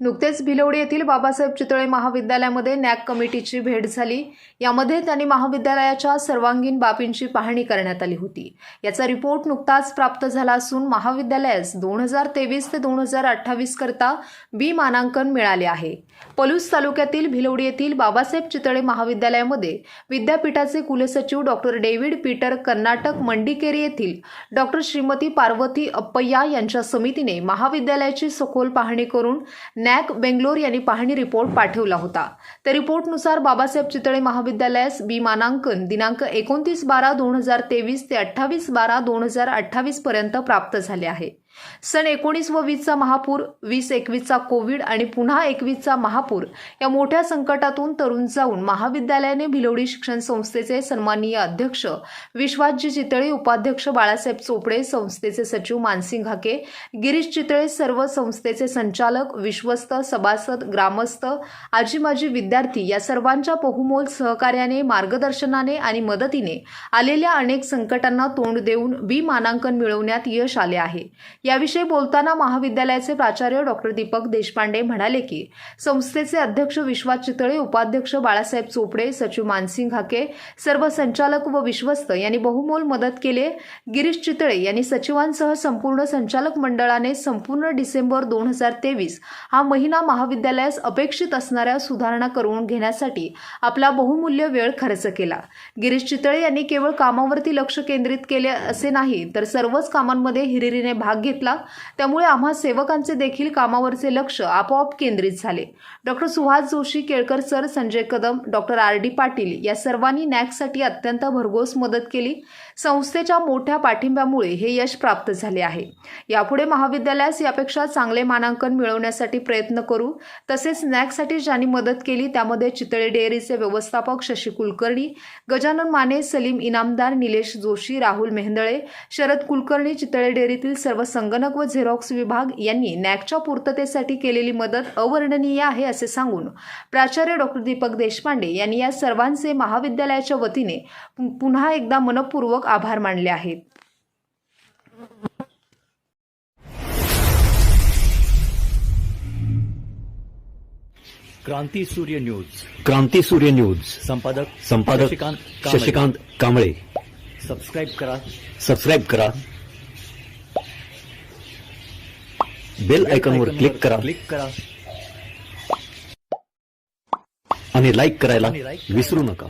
नुकतेच भिलवडी येथील बाबासाहेब चितळे महाविद्यालयामध्ये नॅक कमिटीची भेट झाली. यामध्ये त्यांनी महाविद्यालयाच्या सर्वांगीण बाबींची पाहणी करण्यात आली होती. याचा रिपोर्ट नुकताच प्राप्त झाला असून महाविद्यालयास दोन हजार तेवीस ते दोन हजार अठ्ठावीस करता बी मानांकन मिळाले आहे. पलूस तालुक्यातील भिलवडी येथील बाबासाहेब चितळे महाविद्यालयामध्ये विद्यापीठाचे कुलसचिव doctor David Peter Karnataka Madikeri येथील डॉक्टर श्रीमती पार्वती अप्पय्या यांच्या समितीने महाविद्यालयाची सखोल पाहणी करून नॅक बेंगलोर यांनी पाहणी रिपोर्ट पाठवला होता. त्या रिपोर्टनुसार बाबासाहेब चितळे महाविद्यालयास बी मानांकन दिनांक एकोणतीस बारा दोन हजार तेवीस ते अठ्ठावीस बारा दोन हजार अठ्ठावीस पर्यंत प्राप्त झाले आहे. सन एकोणीस व वीसचा महापूर वीस एकवीसचा कोविड आणि पुन्हा एकवीसचा महापूर या मोठ्या संकटातून तरुण जाऊन महाविद्यालयाने भिलवडी शिक्षण संस्थेचे सन्माननीय अध्यक्ष विश्वासजी चितळे उपाध्यक्ष बाळासाहेब चोपडे संस्थेचे सचिव मानसिंग हाके गिरीश चितळे सर्व संस्थेचे संचालक विश्वस्त सभासद ग्रामस्थ आजी माजी विद्यार्थी या सर्वांच्या बहुमोल सहकार्याने मार्गदर्शनाने आणि मदतीने आलेल्या अनेक संकटांना तोंड देऊन बी मानांकन मिळवण्यात यश आले आहे. याविषयी बोलताना महाविद्यालयाचे प्राचार्य डॉक्टर दीपक देशपांडे म्हणाले की संस्थेचे अध्यक्ष विश्वास चितळे उपाध्यक्ष बाळासाहेब चोपडे सचिव मानसिंग हाके सर्व संचालक व विश्वस्त यांनी बहुमोल मदत केले गिरीश चितळे यांनी सचिवांसह संपूर्ण संचालक मंडळाने संपूर्ण डिसेंबर दोन हजार तेवीस हा महिना महाविद्यालयास अपेक्षित असणाऱ्या सुधारणा करून घेण्यासाठी आपला बहुमूल्य वेळ खर्च केला. गिरीश चितळे यांनी केवळ कामावरती लक्ष केंद्रित केले असे नाही तर सर्वच कामांमध्ये हिरिरीने भाग घेतला. त्यामुळे आम्हा सेवकांचे देखील कामावरचे लक्ष आपोआप केंद्रित झाले. Doctor Suhas Joshi Kelkar sir Sanjay Kadam doctor R. D. Patil या सर्वांनी नॅकसाठी अत्यंत भरघोस मदत केली. संस्थेच्या मोठ्या पाठिंब्यामुळे हे यश प्राप्त झाले आहे. यापुढे महाविद्यालयास यापेक्षा चांगले मानांकन मिळवण्यासाठी प्रयत्न करू. तसेच नॅकसाठी ज्यांनी मदत केली त्यामध्ये चितळे डेअरीचे व्यवस्थापक शशी कुलकर्णी गजानन माने सलीम इनामदार निलेश जोशी राहुल मेहंदळे शरद कुलकर्णी चितळे डेअरीतील सर्व संगणक व झेरॉक्स विभाग यांनी नॅकच्या पूर्ततेसाठी केलेली मदत अवर्णनीय आहे असे सांगून प्राचार्य डॉक्टर दीपक देशपांडे यांनी या सर्वांचे महाविद्यालयाच्या वतीने पुन्हा एकदा मनपूर्वक आभार मानले आहेत. क्रांती सूर्य न्यूज. क्रांती सूर्य न्यूज. संपादक संपादक. शशिकांत कांबळे. सबस्क्राईब करा. सबस्क्राईब करा. बेल आयकॉनवर क्लिक करा. क्लिक करा. आणि लाईक करायला विसरू नका.